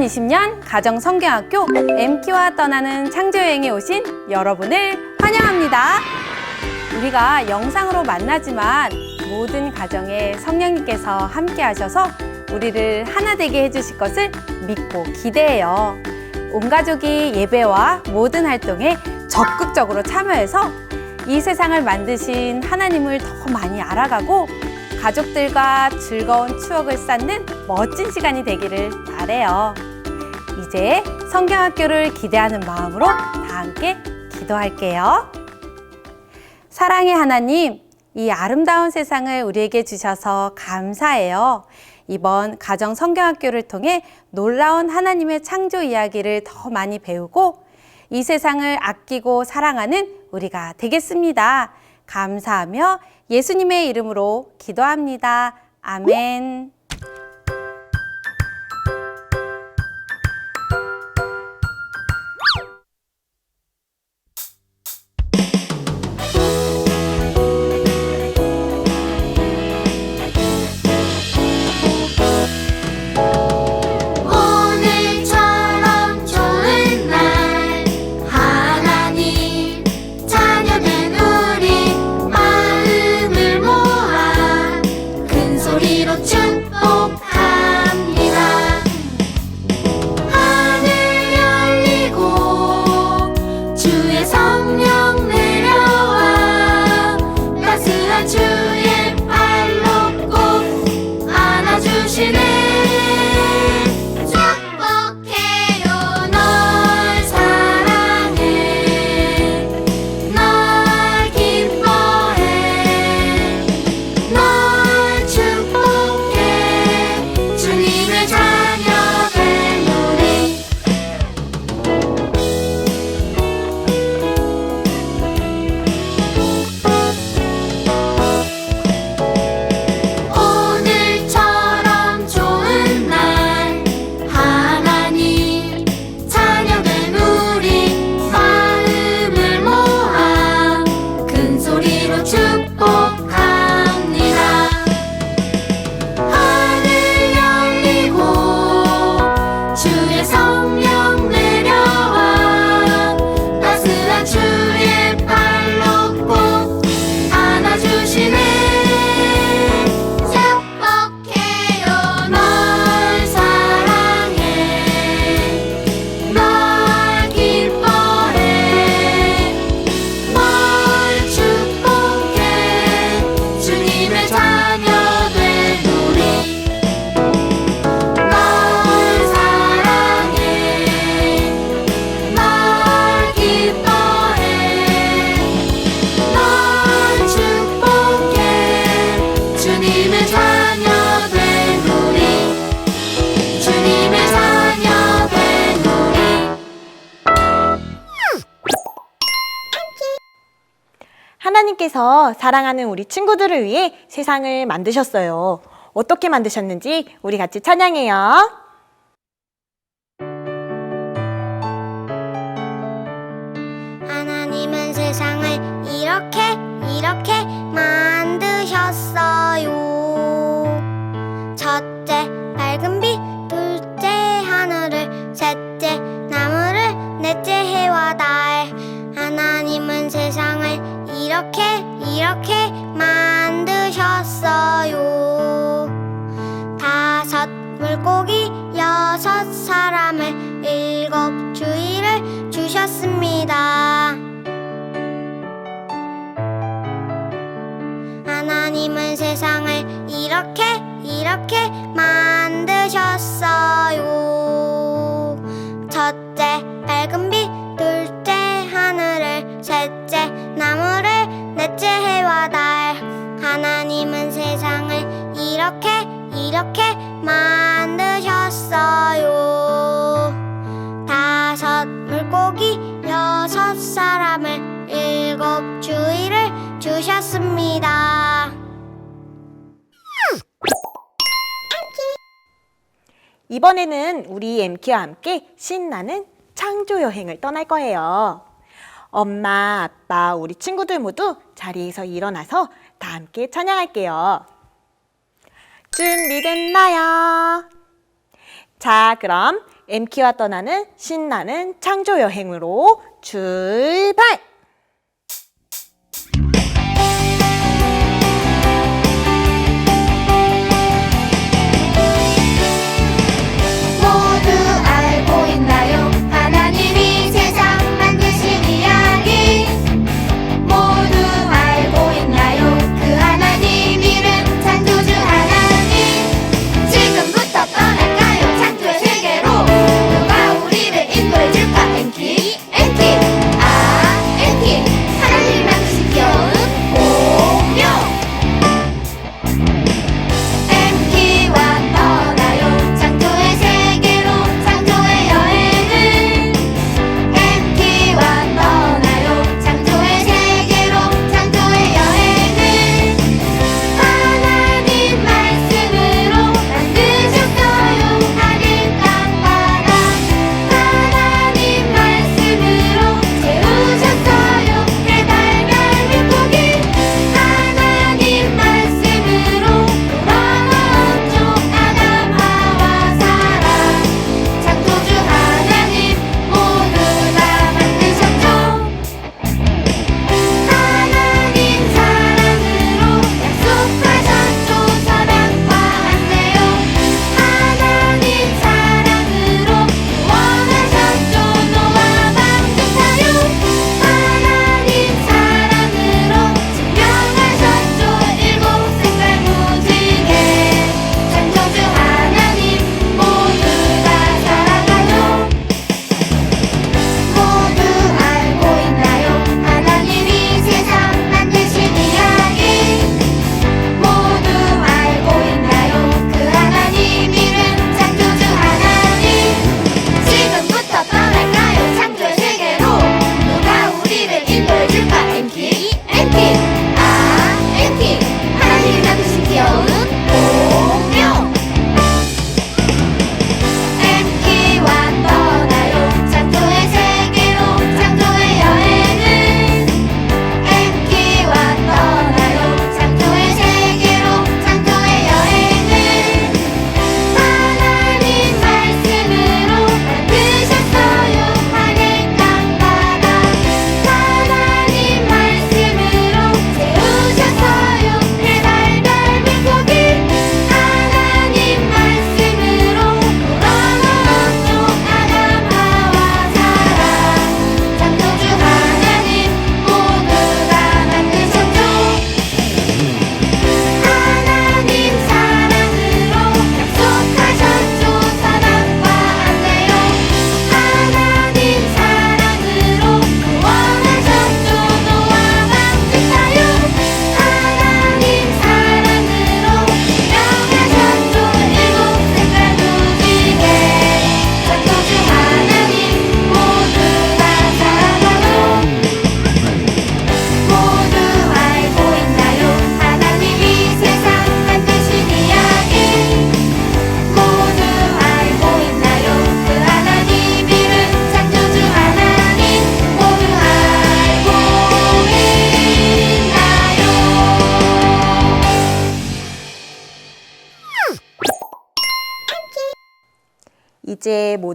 2020년 가정성경학교 MT와 떠나는 창조여행에 오신 여러분을 환영합니다. 우리가 영상으로 만나지만 모든 가정에 성령님께서 함께 하셔서 우리를 하나 되게 해주실 것을 믿고 기대해요. 온 가족이 예배와 모든 활동에 적극적으로 참여해서 이 세상을 만드신 하나님을 더 많이 알아가고 가족들과 즐거운 추억을 쌓는 멋진 시간이 되기를 바래요. 이제 성경학교를 기대하는 마음으로 다 함께 기도할게요. 사랑의 하나님, 이 아름다운 세상을 우리에게 주셔서 감사해요. 이번 가정 성경학교를 통해 놀라운 하나님의 창조 이야기를 더 많이 배우고 이 세상을 아끼고 사랑하는 우리가 되겠습니다. 감사하며 예수님의 이름으로 기도합니다. 아멘. 사랑하는 우리 친구들을 위해 세상을 만드셨어요. 어떻게 만드셨는지 우리 같이 찬양해요. 이번에는 우리 MK와 함께 신나는 창조 여행을 떠날 거예요. 엄마, 아빠, 우리 친구들 모두 자리에서 일어나서 다 함께 찬양할게요. 준비됐나요? 자, 그럼 MK와 떠나는 신나는 창조 여행으로 출발!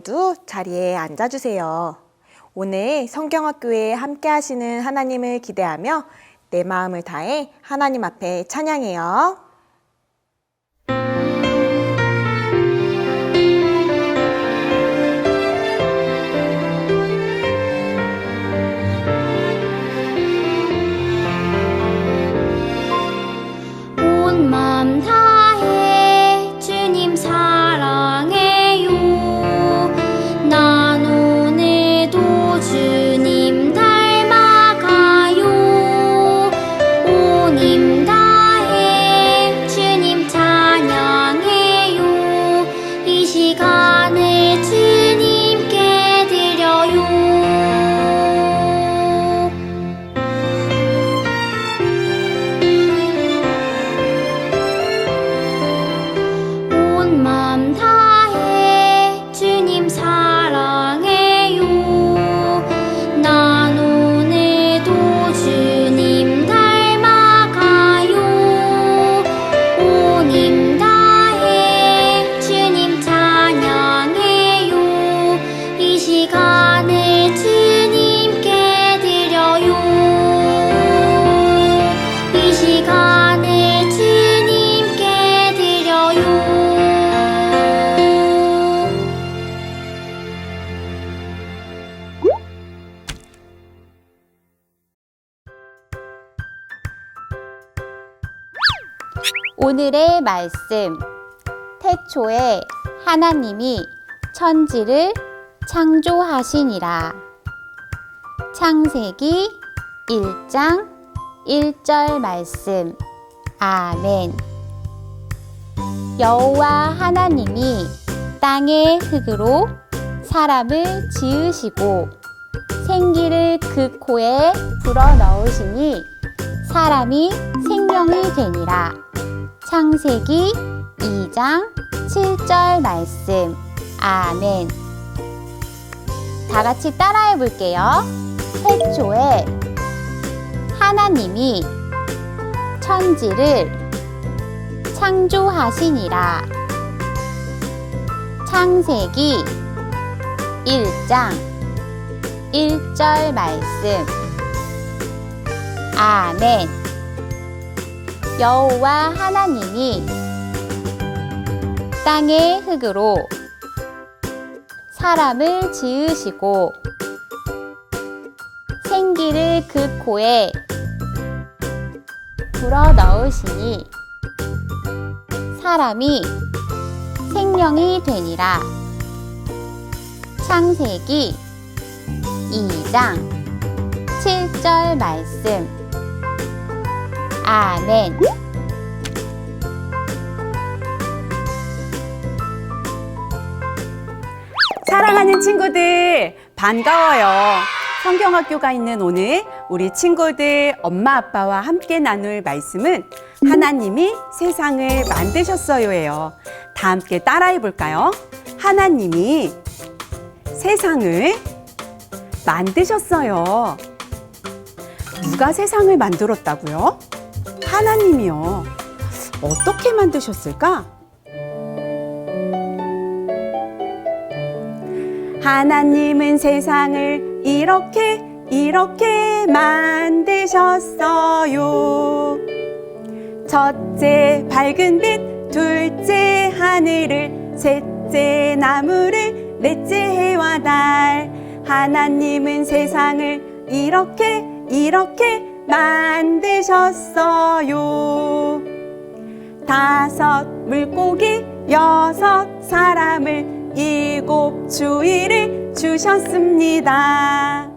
모두 자리에 앉아주세요. 오늘 성경학교에 함께 하시는 하나님을 기대하며 내 마음을 다해 하나님 앞에 찬양해요. 오늘의 말씀. 태초에 하나님이 천지를 창조하시니라. 창세기 1장 1절 말씀. 아멘. 여호와 하나님이 땅의 흙으로 사람을 지으시고 생기를 그 코에 불어 넣으시니 사람이 생명이 되니라. 창세기 2장 7절 말씀. 아멘. 다 같이 따라해 볼게요. 태초에 하나님이 천지를 창조하시니라. 창세기 1장 1절 말씀. 아멘. 여호와 하나님이 땅의 흙으로 사람을 지으시고 생기를 그 코에 불어 넣으시니 사람이 생명이 되니라. 창세기 2장 7절 말씀. 아멘. 사랑하는 친구들, 반가워요. 성경학교가 있는 오늘 우리 친구들 엄마 아빠와 함께 나눌 말씀은 하나님이 세상을 만드셨어요예요. 다 함께 따라해 볼까요? 하나님이 세상을 만드셨어요. 누가 세상을 만들었다고요? 하나님이요. 어떻게 만드셨을까? 하나님은 세상을 이렇게 이렇게 만드셨어요. 첫째 밝은 빛, 둘째 하늘을, 셋째 나무를, 넷째 해와 달. 하나님은 세상을 이렇게 이렇게 만드셨어요. 다섯 물고기, 여섯 사람을, 일곱 주일을 주셨습니다.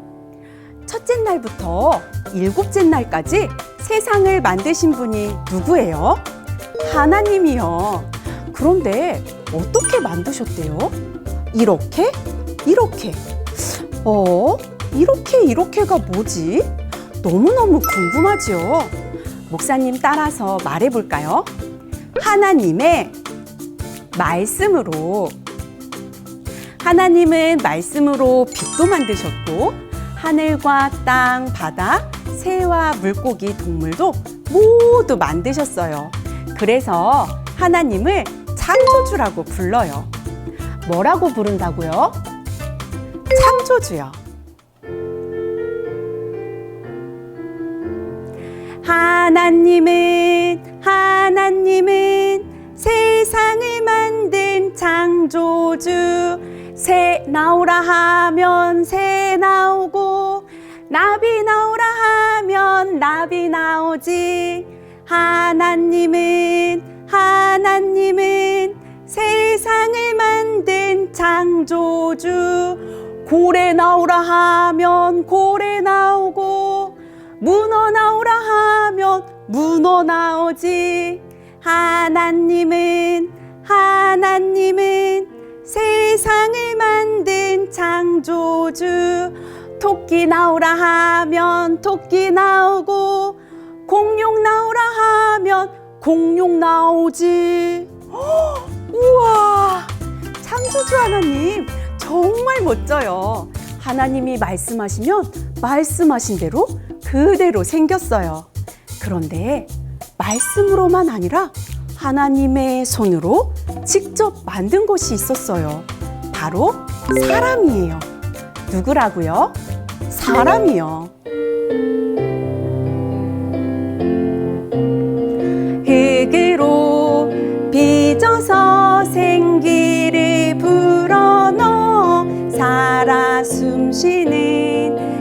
첫째 날부터 일곱째 날까지 세상을 만드신 분이 누구예요? 하나님이요. 그런데 어떻게 만드셨대요? 이렇게? 이렇게? 어? 이렇게, 이렇게가 뭐지? 너무너무 궁금하지요? 목사님 따라서 말해볼까요? 하나님의 말씀으로 하나님은 말씀으로 빛도 만드셨고 하늘과 땅, 바다, 새와 물고기, 동물도 모두 만드셨어요. 그래서 하나님을 창조주라고 불러요. 뭐라고 부른다고요? 창조주요. 하나님은 하나님은 세상을 만든 창조주. 새 나오라 하면 새 나오고 나비 나오라 하면 나비 나오지. 하나님은 하나님은 세상을 만든 창조주. 고래 나오라 하면 고래 나오고 문어 나오라 하면 문어 나오지. 하나님은 하나님은 세상을 만든 창조주. 토끼 나오라 하면 토끼 나오고 공룡 나오라 하면 공룡 나오지. 헉, 우와! 창조주 하나님 정말 멋져요. 하나님이 말씀하시면 말씀하신 대로 그대로 생겼어요 그런데 말씀으로만 아니라 하나님의 손으로 직접 만든 것이 있었어요. 바로 사람이에요. 누구라고요? 사람이요. 흙으로 빚어서 생기를 불어넣어 살아 숨쉬는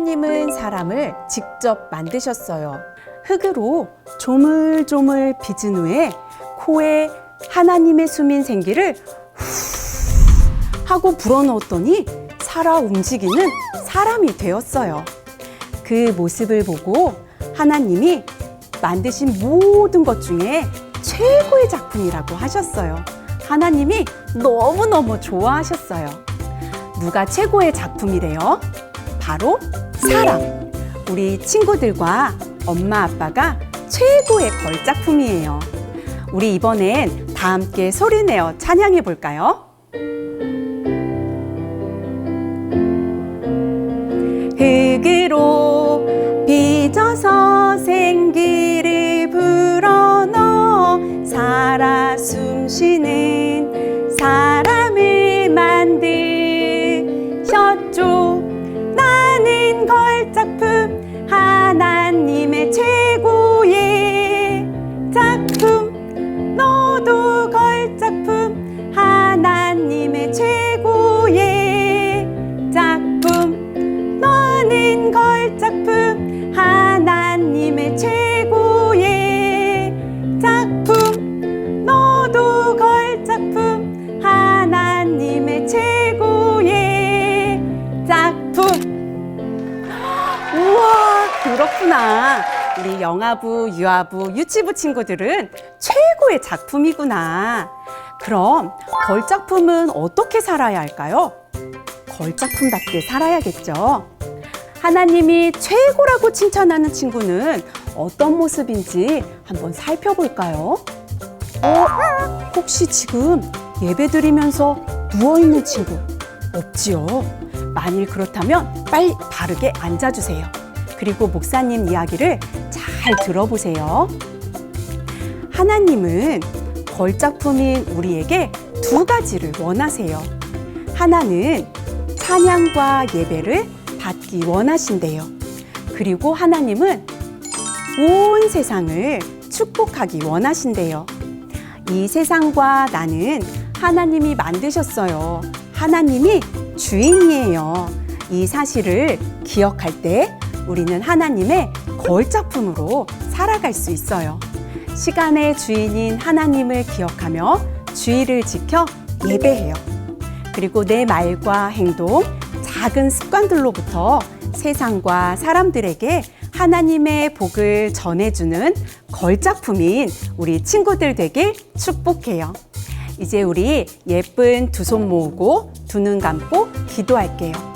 하나님은 사람을 직접 만드셨어요. 흙으로 조물조물 빚은 후에 코에 하나님의 숨인 생기를 후 하고 불어넣었더니 살아 움직이는 사람이 되었어요. 그 모습을 보고 하나님이 만드신 모든 것 중에 최고의 작품이라고 하셨어요. 하나님이 너무너무 좋아하셨어요. 누가 최고의 작품이래요? 바로 사람. 우리 친구들과 엄마 아빠가 최고의 걸작품이에요. 우리 이번엔 다 함께 소리내어 찬양해 볼까요? 흙으로 빚어서 생기를 불어넣어 살아 숨쉬는 사람 영아부 유아부 유치부 친구들은 최고의 작품이구나 그럼 걸작품은 어떻게 살아야 할까요? 걸작품답게 살아야겠죠. 하나님이 최고라고 칭찬하는 친구는 어떤 모습인지 한번 살펴볼까요? 어, 혹시 지금 예배 드리면서 누워있는 친구 없지요? 만일 그렇다면 빨리 바르게 앉아주세요. 그리고 목사님 이야기를 잘 들어보세요. 하나님은 걸작품인 우리에게 두 가지를 원하세요. 하나는 찬양과 예배를 받기 원하신대요. 그리고 하나님은 온 세상을 축복하기 원하신대요. 이 세상과 나는 하나님이 만드셨어요. 하나님이 주인이에요. 이 사실을 기억할 때 우리는 하나님의 걸작품으로 살아갈 수 있어요. 시간의 주인인 하나님을 기억하며 주의를 지켜 예배해요. 그리고 내 말과 행동, 작은 습관들로부터 세상과 사람들에게 하나님의 복을 전해주는 걸작품인 우리 친구들 되길 축복해요. 이제 우리 예쁜 두 손 모으고 두 눈 감고 기도할게요.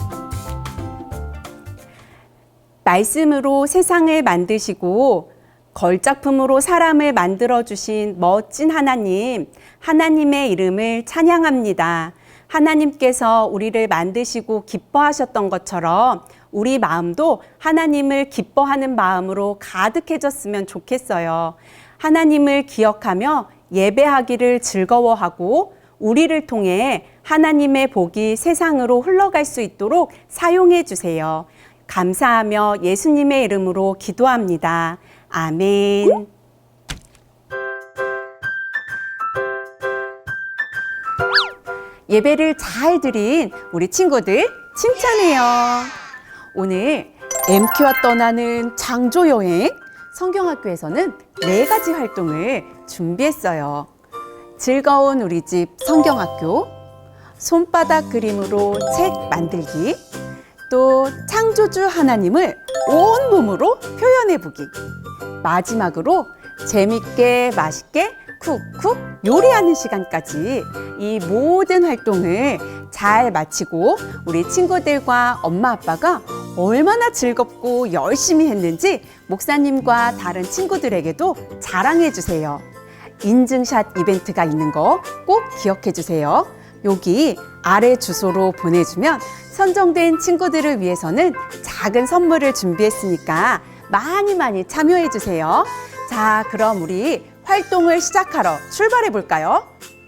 말씀으로 세상을 만드시고 걸작품으로 사람을 만들어 주신 멋진 하나님, 하나님의 이름을 찬양합니다. 하나님께서 우리를 만드시고 기뻐하셨던 것처럼 우리 마음도 하나님을 기뻐하는 마음으로 가득해졌으면 좋겠어요. 하나님을 기억하며 예배하기를 즐거워하고 우리를 통해 하나님의 복이 세상으로 흘러갈 수 있도록 사용해 주세요. 감사하며 예수님의 이름으로 기도합니다. 아멘. 예배를 잘 드린 우리 친구들 칭찬해요. 오늘 MQ와 떠나는 창조 여행 성경학교에서는 네 가지 활동을 준비했어요. 즐거운 우리 집 성경학교, 손바닥 그림으로 책 만들기, 또 창조주 하나님을 온 몸으로 표현해 보기. 마지막으로 재밌게 맛있게 쿡쿡 요리하는 시간까지 이 모든 활동을 잘 마치고 우리 친구들과 엄마 아빠가 얼마나 즐겁고 열심히 했는지 목사님과 다른 친구들에게도 자랑해 주세요. 인증샷 이벤트가 있는 거 꼭 기억해 주세요. 여기 아래 주소로 보내주면 선정된 친구들을 위해서는 작은 선물을 준비했으니까 많이 많이 참여해 주세요. 자, 그럼 우리 활동을 시작하러 출발해 볼까요?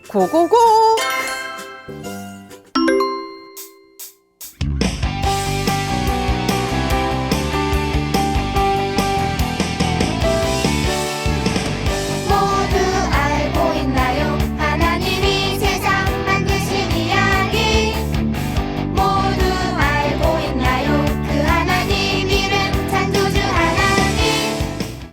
고고고!